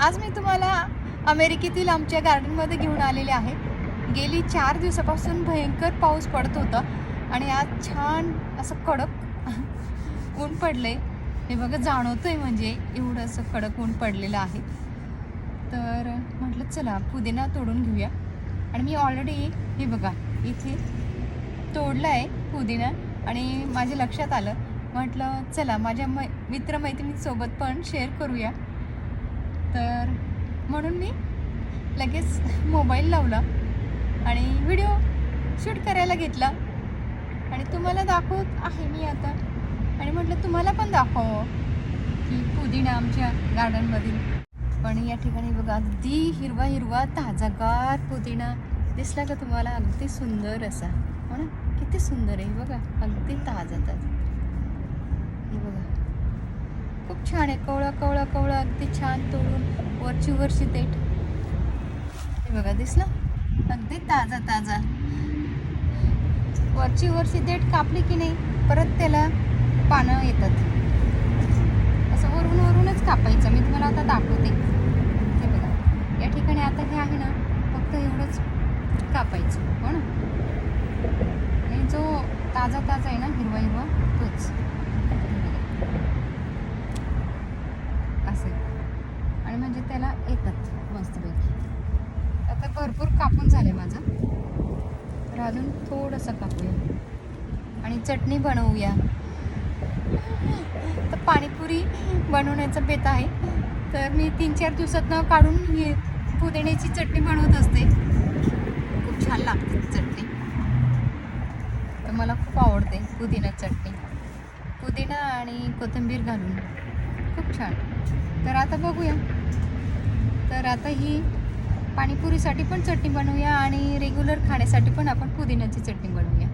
आज मी तुम्हाला अमेरिकेतील आमच्या गार्डनमध्ये घेऊन आलेले आहे. गेली चार दिवसापासून भयंकर पाऊस पडत होता आणि आज छान असं कडक ऊन पडलंय. हे बघा जाणवतंय म्हणजे एवढं असं कडक ऊन पडलेलं आहे. तर म्हटलं चला पुदिना तोडून घेऊया. आणि मी ऑलरेडी हे बघा इथे तोडला आहे पुदिना आणि माझ्या लक्षात आलं. म्हटलं चला माझ्या मै मित्रमैत्रिणीसोबत पण शेअर करूया. तर म्हणून मी लगेच मोबाईल लावला आणि व्हिडिओ शूट करायला घेतला. आणि तुम्हाला दाखवत आहे मी आता. आणि म्हटलं तुम्हाला पण दाखवावं की पुदिना आमच्या गार्डनमधील. पण या ठिकाणी बघा अगदी हिरवा हिरवा ताजागार पुदिना दिसला का तुम्हाला? अगदी सुंदर असा. हो ना? किती सुंदर आहे बघा. अगदी ताजा ताजा. खूप छान आहे. कवळा कवळा कवळा अगदी छान तोडून वरची वरची देठ. हे बघा दिसलं? अगदी ताजा ताजा. वरची वरची देठ कापली की नाही परत त्याला पानं येतात. असं वरून वरूनच कापायचं. मी तुम्हाला आता दाखवते. हे बघा. या ठिकाणी आता हे आहे ना फक्त एवढंच कापायचं. हो ना? आणि जो ताजा ताजा आहे ना हिरवा हिरवा तोच हे बघा. असेल. आणि म्हणजे त्याला येतात मस्तपैकी आता भरपूर कापून झाले माझं. तर अजून थोडंसं कापूया. आणि चटणी बनवूया. तर पाणीपुरी बनवण्याचा बेत आहे. तर मी तीन चार दिवसातनं काढून हे पुदिन्याची चटणी बनवत असते. खूप छान लागते ती चटणी. तर मला खूप आवडते पुदिना चटणी. पुदिना आणि कोथिंबीर घालून. खूप छान. तर आता बघूया. तर आता ही पाणीपुरीसाठी पण चटणी बनवूया आणि रेग्युलर खाण्यासाठी पण आपण पुदिन्याची चटणी बनवूया.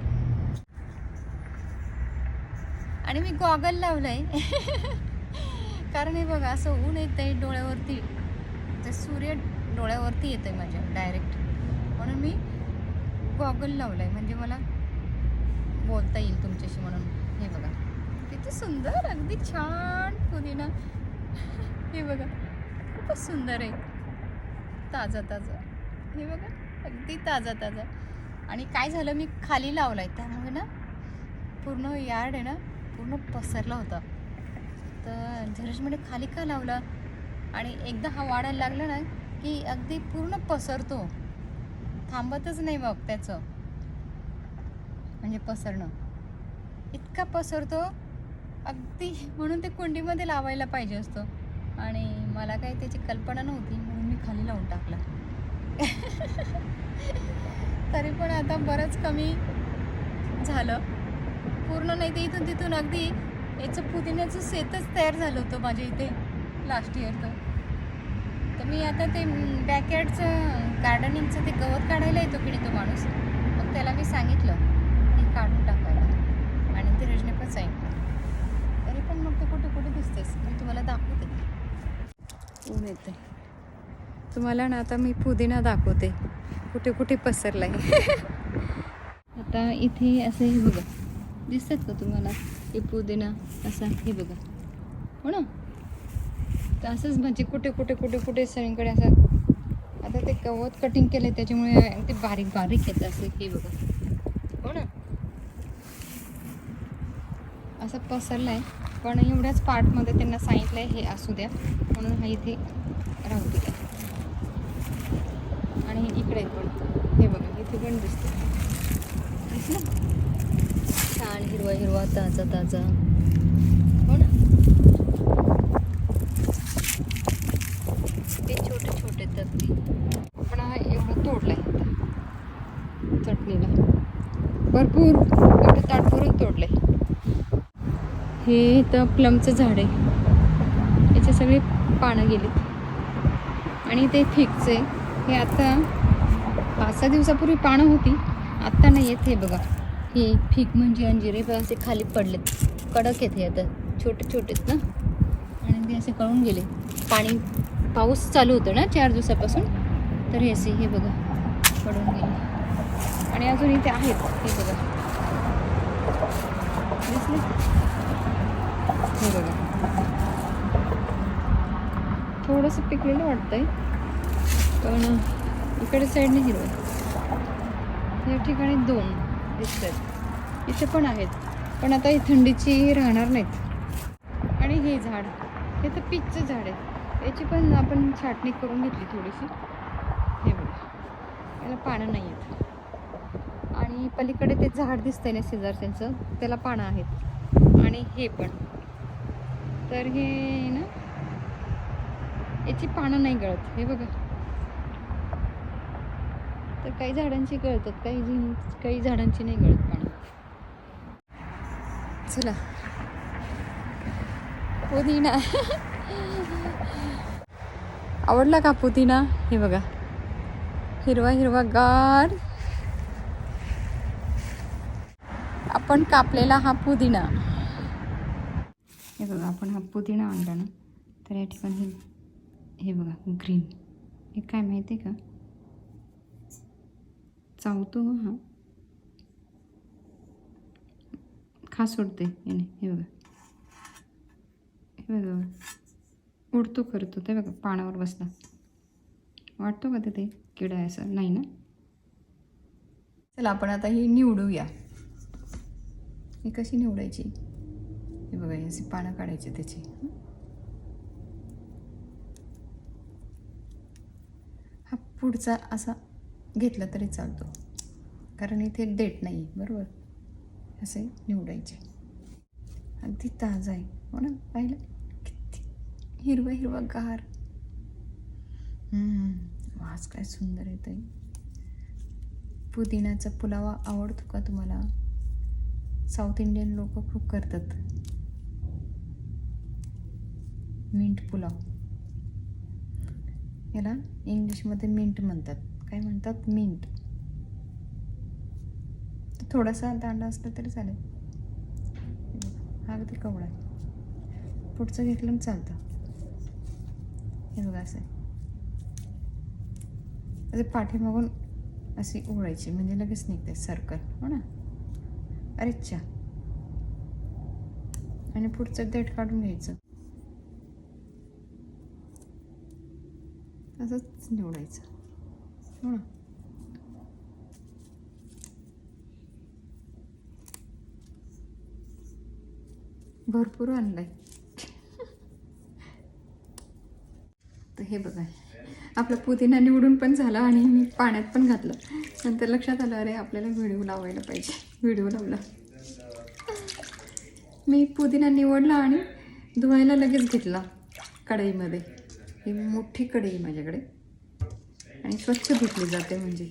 आणि मी गॉगल लावलंय. कारण हे बघा असं ऊन येत आहे डोळ्यावरती. तर सूर्य डोळ्यावरती येत आहे माझ्या डायरेक्ट म्हणून मी गॉगल लावलंय. म्हणजे मला बोलता येईल तुमच्याशी म्हणून. हे बघा. किती सुंदर अगदी छान पुदिना हे बघा खूपच सुंदर आहे. ताजा ताजा. हे बघा अगदी ताजा ताजा. आणि काय झालं मी खाली लावलाय. त्यामुळे ना पूर्ण यार्ड आहे ना पूर्ण पसरला होता. तर धीरज म्हणे खाली का लावला? आणि एकदा हा वाढायला लागला ना की अगदी पूर्ण पसरतो. थांबतच नाही मग त्याचं. म्हणजे पसरणं. इतका पसरतो अगदी. म्हणून ते कुंडीमध्ये लावायला पाहिजे असतं. आणि मला काही त्याची कल्पना नव्हती म्हणून मी खाली लावून टाकला. तरी पण आता बरंच कमी झालं. पूर्ण नाही ते इथून तिथून अगदी याचं पुदिन्याचं शेतच तयार झालं होतं माझ्या इथे लास्ट इयरचं तर मी आता ते बॅकयार्डचं गार्डनिंगचं ते गवत काढायला येतो की तो माणूस. मग त्याला मी सांगितलं की काढून टाकायला. आणि ते रजने पण सांगितलं तरी पण मग ते कुठे कुठे दिसतेस मी तुम्हाला दाखवते ऊन येते तुम्हाला ना आता मी पुदिना दाखवते. कुठे कुठे पसरला आहे आता इथे असं हे बघा. दिसतात का तुम्हाला? हे पुदिना असा हे बघा. हो ना? तर असंच म्हणजे कुठे कुठे कुठे कुठे सगळीकडे असं. आता ते गवत कटिंग केलं त्याच्यामुळे ते बारीक बारीक येतं असं हे बघा. हो ना? असं पसरलं आहे. पण एवढ्याच पार्टमध्ये त्यांना सांगितलं आहे हे असू द्या. म्हणून हा इथे राहू दिला. आणि इकडे पण. हे बघा इथे पण दिसतं दिसलं? छान हिरवा हिरवा ताजा ताजा. हो ना? ते छोटे छोटे तर पण हा एवढं तोडलंय. आहे चटणीला. भरपूर. मोठं ताट भरून तोडलंय. हे इथं प्लमचं झाड आहे. याचे सगळे पानं गेलीत. आणि ते फिकचे. हे आता पाच सहा दिवसापूर्वी पानं होती. आत्ता नाही येत हे बघा. हे फिक म्हणजे अंजिरे बघा असे खाली पडलेत. कडक आहेत हे आता. छोटे छोटेत ना. आणि ते असे कळून गेले. पाणी पाऊस चालू होतं ना चार दिवसापासून. तर हे असे हे बघा. पडून गेले. आणि अजून इथे आहेत. हे बघा. दिसले? हे बघा थोडंसं पिकलेलं वाटतंय पण इकडे साईडने हिरवं. आहे. या ठिकाणी दोन दिसत आहेत इथे पण आहेत पण आता ही थंडीची राहणार नाहीत. आणि हे झाड हे तर पीचचं झाड आहे. याची पण आपण छाटणी करून घेतली थोडीशी. हे बघा याला पानं नाही आहेत. आणि पलीकडे ते झाड दिसतंय ना शेजारच्यांचं त्याला पानं आहेत. आणि हे पण. तर हे ना याची पानं नाही गळत हे बघा. तर काही झाडांची गळतात काही झी- काही झाडांची नाही गळत पानं. चला. पुदिना. आवडला का पुदिना? हे बघा. हिरवा हिरवा गार. आपण कापलेला हा पुदिना. हे बघा आपण हा पुदिना आणला ना तर या ठिकाणी हे- बघा ग्रीन. हे काय माहिती आहे का? चावतो हा. खास सोडते याने. हे बघा. हे बघा उडतो करतो. ते बघा पानावर बसला. वाटतो का तिथे? किडा आहे असं. नाही ना? चला आपण आता ही निवडूया. ही कशी निवडायची? हे बघा हे अशी पानं काढायची त्याची. हा पुढचा असा घेतला तरी चालतो. कारण इथे डेट नाही आहे बरोबर? असे निवडायचे. अगदी ताजा आहे. हो ना? पाहिलं? किती हिरवा हिरवा गार. हम्म, वास काय सुंदर येत आहे पुदिन्याचा पुलावा आवडतो का तुम्हाला? साऊथ इंडियन लोक खूप करतात. मिंट पुलाव. याला इंग्लिशमध्ये मिंट म्हणतात. काय म्हणतात? मिंट. थोडासा दांडा असला तरी चालेल. हा अगदी कवडा आहे. पुढचं घेतलं चालतं. हे बघा असं आहे. म्हणजे पाठीमागून अशी ओळायची म्हणजे लगेच निघते सर्कल हो ना? अरे आणि पुढचं देठ काढून घ्यायचं. असंच निवडायचं. हो ना भरपूर आणलाय. तर हे बघा. आपला पुदिना निवडून पण झाला आणि मी पाण्यात पण घातलं. नंतर लक्षात आलं अरे आपल्याला व्हिडिओ लावायला पाहिजे. व्हिडिओ लावला. मी पुदिना निवडला आणि धुवायला लगेच घेतला कढईमध्ये. ही मोठी कढई आहे माझ्याकडे. आणि स्वच्छ धुतली जाते म्हणजे.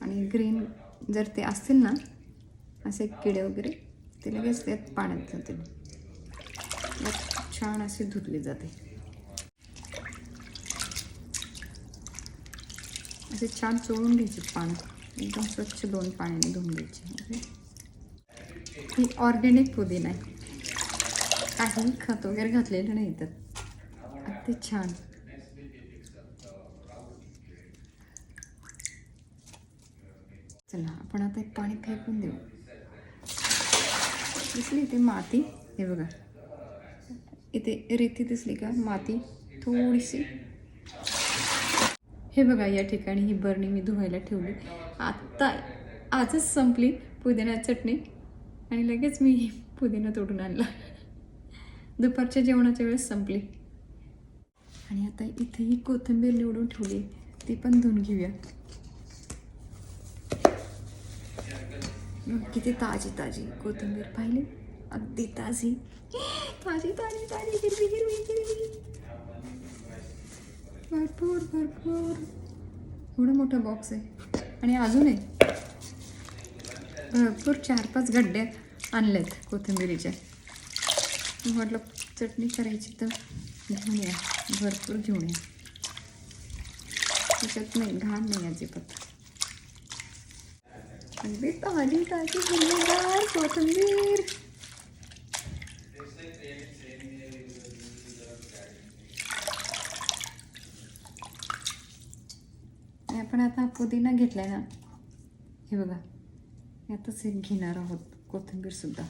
आणि ग्रीन जर ते असतील ना असे किडे वगैरे ते लगेच त्यात पाण्यात जातील. छान असे धुतले जाते. असे छान चोळून घ्यायचे पानं. एकदम स्वच्छ दोन पाण्याने धुवून घ्यायचे. ही ऑर्गॅनिक पुदिना आहे. काही खत वगैरे घातलेलं नाही तर. अगदी छान. चला आपण आता एक पाणी फेकून देऊ. दिसली इथे माती? हे बघा. इथे रेती दिसली का? माती थोडीशी. हे बघा या ठिकाणी ही बरणी मी धुवायला ठेवली. आत्ता आजच संपली पुदिना चटणी. आणि लगेच मी पुदिना तोडून आणला. दुपारच्या जेवणाच्या वेळेस संपली. आणि आता इथे ही कोथिंबीर निवडून ठेवली ती पण धुवून घेऊया. मग किती ताजी ताजी कोथिंबीर पाहिली. अगदी ताजी. ताजी ताजी ताजी हिरवी हिरवी हिरवी. भरपूर भरपूर. एवढा मोठा बॉक्स आहे. आणि अजून आहे भरपूर चार पाच गड्डे आणलेत कोथिंबिरीच्या म्हटलं चटणी करायची तर घेऊन या. भरपूर घेऊन या. त्याच्यात नाही घाण नाही अजिबात. अगदी ताजी ताजी हिरवीगार कोथिंबीर. आपण आता पुदिना घेतलाय ना हे बघा. यातच एक घेणार आहोत कोथिंबीर सुद्धा.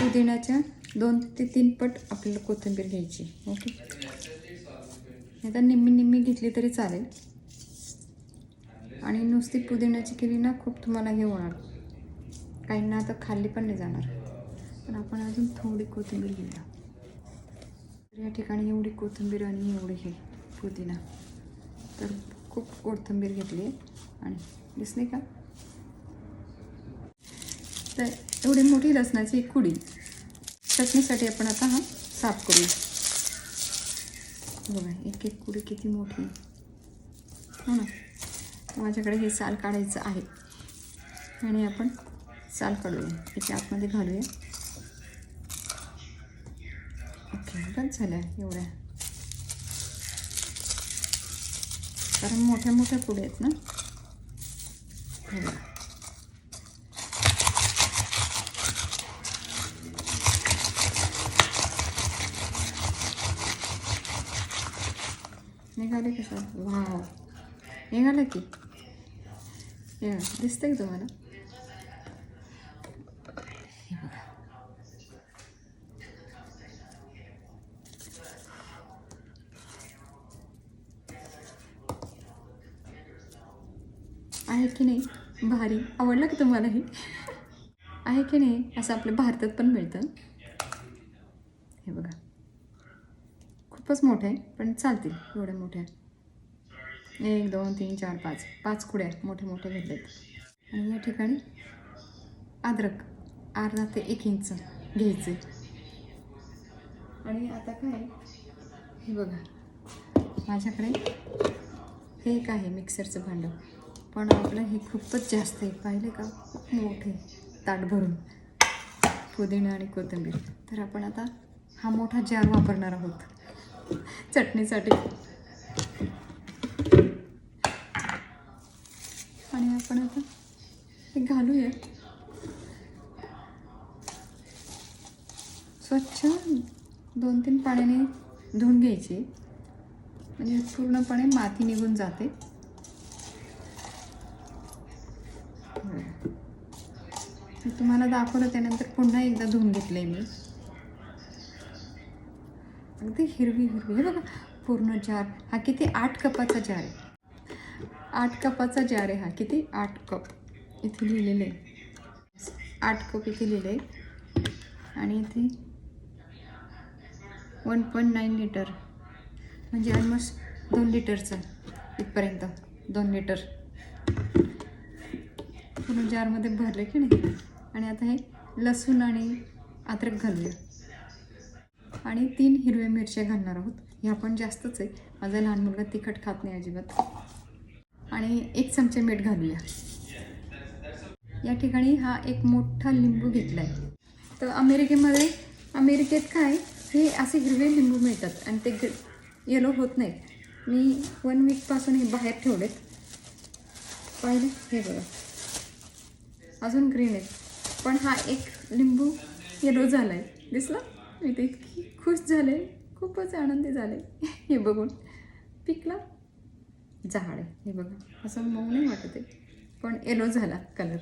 पुदिन्याच्या दोन ते तीन पट आपल्याला कोथिंबीर घ्यायची ओके? नाही तर निम्मी निम्मी घेतली तरी चालेल. आणि नुसती पुदिन्याची केली ना खूप तुम्हाला हे होणार. काहींना आता खाल्ली पण नाही जाणार. पण आपण अजून थोडी कोथिंबीर घेऊया. तर या ठिकाणी एवढी कोथिंबीर आणि एवढी हे पुदिना. तर खूप कोथिंबीर घेतली आहे. आणि दिसली का? तर एवढी मोठी लसणाची एक कुडी. चटणीसाठी आपण आता हा साफ करूया. बघा एक एक कुडी किती मोठी. हो ना? माझ्याकडे हे साल काढायचं आहे. आणि आपण साल काढूया. याच्या आतमध्ये घालूया. ओके बस झाल्या एवढ्या. कारण मोठ्या मोठ्या कुड्या आहेत ना? निघाले का सर? वाव. निघालं की? हे दिसतंय का तुम्हाला? आहे की नाही? भारी. आवडलं का तुम्हाला हे? आहे की नाही? असं आपल्या भारतात पण मिळतं हे बघा खूपच मोठे आहे पण चालतील एवढ्या मोठ्या एक दोन तीन चार पाच पाच कुड्या मोठे मोठे घेतलेत. आणि या ठिकाणी अद्रक अर्धा ते एक इंच घ्यायचे. आणि आता काय हे बघा. माझ्याकडे हे एक आहे मिक्सरचं भांडं. पण आपलं हे खूपच जास्त आहे. पाहिले का? खूप मोठे ताट भरून. पुदिना आणि कोथिंबीर. तर आपण आता हा मोठा जार वापरणार आहोत. चटणीसाठी. आणि आपण आता हे घालूया. स्वच्छ दोन तीन पाण्याने धुवून घ्यायची. म्हणजे पूर्णपणे माती निघून जाते. तुम्हाला दाखवलं त्यानंतर पुन्हा एकदा धुवून घेतलंय मी. अगदी हिरवी हिरवी. हे बघा पूर्ण जार. हा किती? आठ कपाचा जार आहे. आठ कपाचा जार आहे हा. किती? आठ कप. इथे लिहिलेलं आहे. आठ कप इथे लिहिलं आहे. आणि इथे वन पॉईंट नाईन लिटर. म्हणजे ऑलमोस्ट दोन लिटरचं इथपर्यंत. दोन लिटर. पूर्ण जारमध्ये भरले की नाही? आणि आता हे लसूण आणि अद्रक घालूया. आणि तीन हिरव्या मिरच्या घालणार आहोत. ह्या पण जास्तच आहे. माझा लहान मुलगा तिखट खात नाही अजिबात. आणि एक चमचे मीठ घालूया. या ठिकाणी हा एक मोठा लिंबू घेतला आहे तर अमेरिकेमध्ये अमेरिकेत काय हे असे हिरवे लिंबू मिळतात आणि ते येलो होत नाहीत. मी वन वीकपासून हे बाहेर ठेवलेत. पहिले? हे बघा. अजून ग्रीन आहेत. पण हा एक लिंबू येलो झाला आहे दिसला? मी ते इतकी खुश झाले खूपच आनंदी झाले. हे बघून पिकला झाड आहे हे बघा. असं मऊ नाही वाटत आहे पण येलो झाला कलर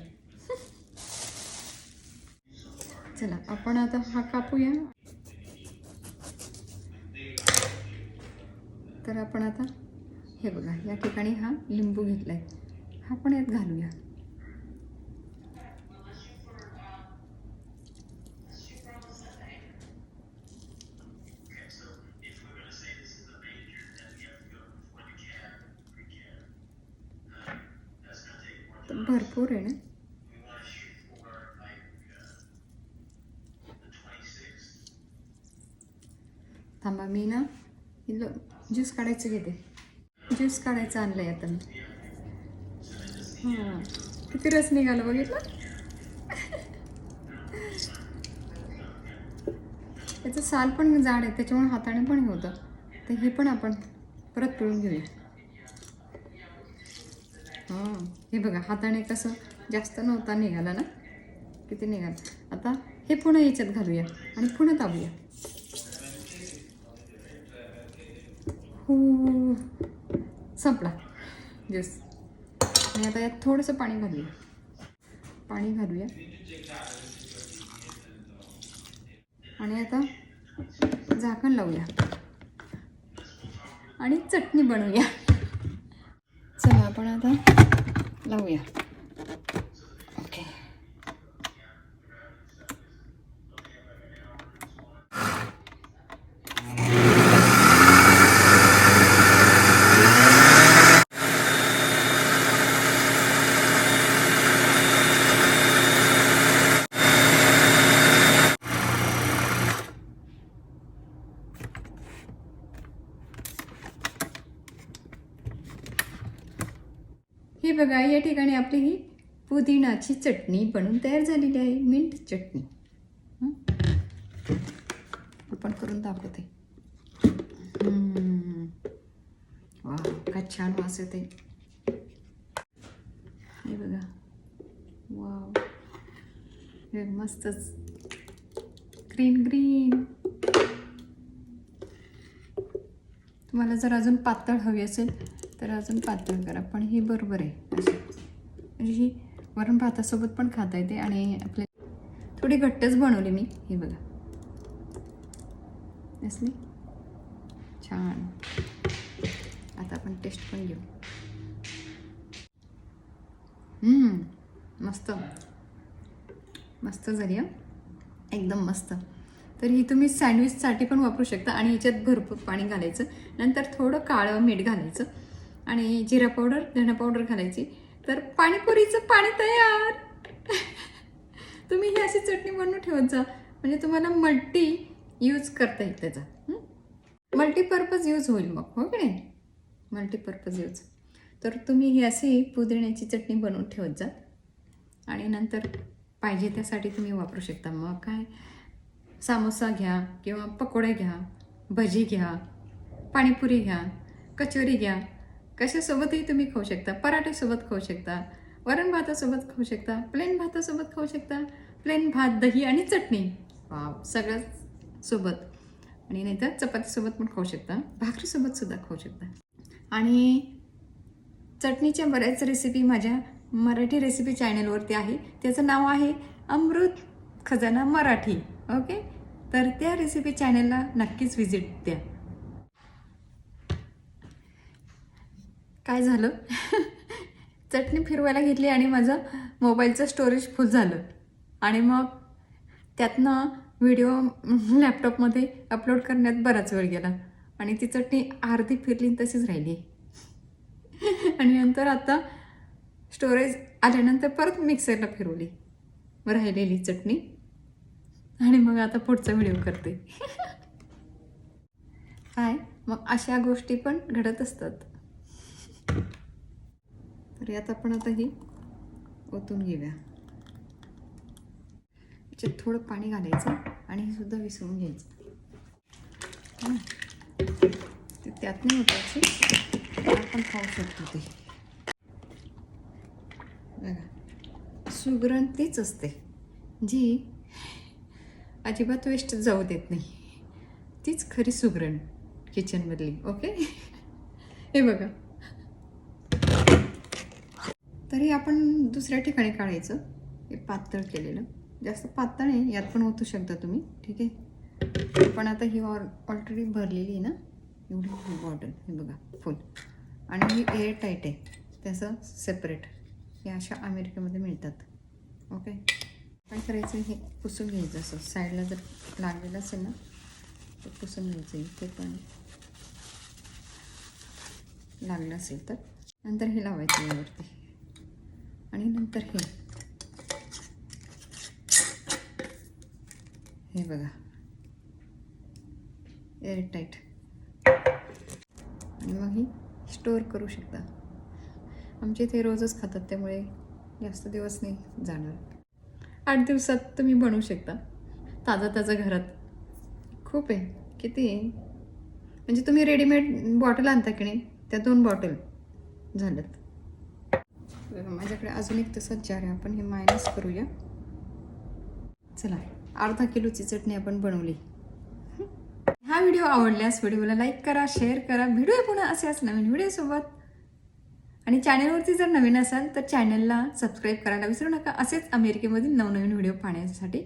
चला आपण आता हा कापूया. तर आपण आता हे बघा या ठिकाणी हा लिंबू घेतला आहे हा पण यात घालूया तर भरपूर आहे ना. थांबा मी ना ज्यूस काढायचं घेते. ज्यूस काढायचं आणलं आहे आता मी. हां किती रस निघाला बघितलं? त्याचं साल पण जाड आहे त्याच्यामुळे हाताने पण हे होतं. तर हे पण आपण परत पिळून घेऊया. हां हे बघा हाताने कसं जास्त नव्हता निघाला ना? किती निघाला? आता हे पुन्हा याच्यात घालूया आणि पुन्हा दाबूया. हो. संपला. ज्यूस आणि आता यात थोडंसं पाणी घालूया. पाणी घालूया. आणि आता झाकण लावूया. आणि चटणी बनवूया. चला आपण आता लावूया ओके ही बघा या ठिकाणी आपली ही पुदिनाची चटणी बनून तयार झालेली आहे मिंट चटणी. आपण करून दाखवते. वा काय छान वास येते हे बघा. वाव. हे मस्तच. Green green. तुम्हाला जर अजून पातळ हवी असेल तर अजून पातळ करा पण ही बरोबर आहे. असं. म्हणजे ही वरण भातासोबत पण खाता येते आणि आपले थोडी घट्टच बनवली मी. हे बघा. असली? छान. आता आपण टेस्ट पण घेऊ. मस्त. मस्त झाली हं. एकदम मस्त. तर ही तुम्ही सँडविचसाठी पण वापरू शकता आणि ह्याच्यात भरपूर पाणी घालायचं. नंतर थोडं काळं मीठ घालायचं. आणि जिरा पावडर धणा पावडर घालायची. तर पाणीपुरीचं पाणी तयार. तुम्ही ही अशी चटणी बनवून ठेवत जा. म्हणजे तुम्हाला मल्टी यूज करता येईल त्याचा. मल्टीपर्पज यूज होईल मग हो की नाही? Multipurpose use. तर तुम्ही ही अशी पुदिण्याची चटणी बनवून ठेवत जा. आणि नंतर पाहिजे त्यासाठी तुम्ही वापरू शकता. मग काय? सामोसा घ्या किंवा पकोडे घ्या भजी घ्या पाणीपुरी घ्या कचोरी घ्या. कशासोबतही तुम्ही खाऊ शकता पराठेसोबत खाऊ शकता वरण भातासोबत खाऊ शकता प्लेन भातासोबत खाऊ शकता प्लेन भात दही आणि चटणी. वाव सगळं सोबत. आणि नाहीतर चपातीसोबत पण खाऊ शकता भाकरीसोबत सुद्धा खाऊ शकता. आणि चटणीच्या बऱ्याच रेसिपी माझ्या मराठी रेसिपी चॅनलवरती आहे. त्याचं नाव आहे अमृत खजाना मराठी. ओके? तर त्या रेसिपी चॅनलला नक्कीच व्हिजिट द्या. काय झालं? चटणी फिरवायला घेतली आणि माझं मोबाईलचं स्टोरेज फुल झालं. आणि मग त्यातनं व्हिडिओ लॅपटॉपमध्ये अपलोड करण्यात बराच वेळ गेला. आणि ती चटणी अर्धी फिरली आणि तशीच राहिली. आणि नंतर आता स्टोरेज आल्यानंतर परत मिक्सरला फिरवली. राहिलेली चटणी. आणि मग आता पुढचा व्हिडिओ करते. काय? मग अशा गोष्टी पण घडत असतात. तर यात आपण आता ही ओतून घेऊया. याच्यात थोडं पाणी घालायचं आणि हे सुद्धा विसरून घ्यायचं. ते त्यात नाही होत आपण खाऊ शकतो ते. बघा. सुगरण तीच असते. जी अजिबात वेस्ट जाऊ देत नाही. तीच खरी सुगरण किचनमधली ओके हे बघा. तरी आपण दुसऱ्या ठिकाणी काढायचं. हे पातळ केलेलं. जास्त पातळ आहे यात पण ओतू शकता तुम्ही. ठीक आहे? पण आता ही ऑल ऑलरेडी भरलेली आहे ना? एवढी बॉटल हे बघा फुल आणि ही एअर टाईट आहे. त्याचं सेपरेट हे अशा अमेरिकेमध्ये मिळतात. ओके काय करायचं? हे पुसून घ्यायचं असं. साईडला जर लागलेलं असेल ना तर पुसून घ्यायचं इथे पण लागलं असेल तर. नंतर हे लावायचं यावरती. आणि नंतर हे. हे बघा. एअरटाईट आणि मग ही स्टोअर करू शकता. आमच्या इथे रोजच खातात त्यामुळे जास्त दिवस नाही जाणार. आठ दिवसात तुम्ही बनवू शकता. ताजं ताजं घरात. खूप आहे. किती आहे? म्हणजे तुम्ही रेडीमेड बॉटल आणता की नाही? त्या दोन बॉटल झाल्यात. बघा माझ्याकडे अजून एक तसंच जार आहे. आपण हे मायनस करूया. चला अर्धा किलोची चटणी आपण बनवली. हा व्हिडिओ आवडल्यास व्हिडिओला लाईक करा शेअर करा. व्हिडिओ पुन्हा असेच नवीन व्हिडिओसोबत आणि चॅनलवरती जर नवीन असाल तर चॅनलला सबस्क्राईब करायला विसरू नका. असेच अमेरिकेमधील नवनवीन व्हिडिओ पाहण्यासाठी.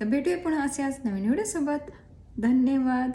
तर भेटूया पुन्हा असे आज नवीन व्हिडिओसोबत धन्यवाद.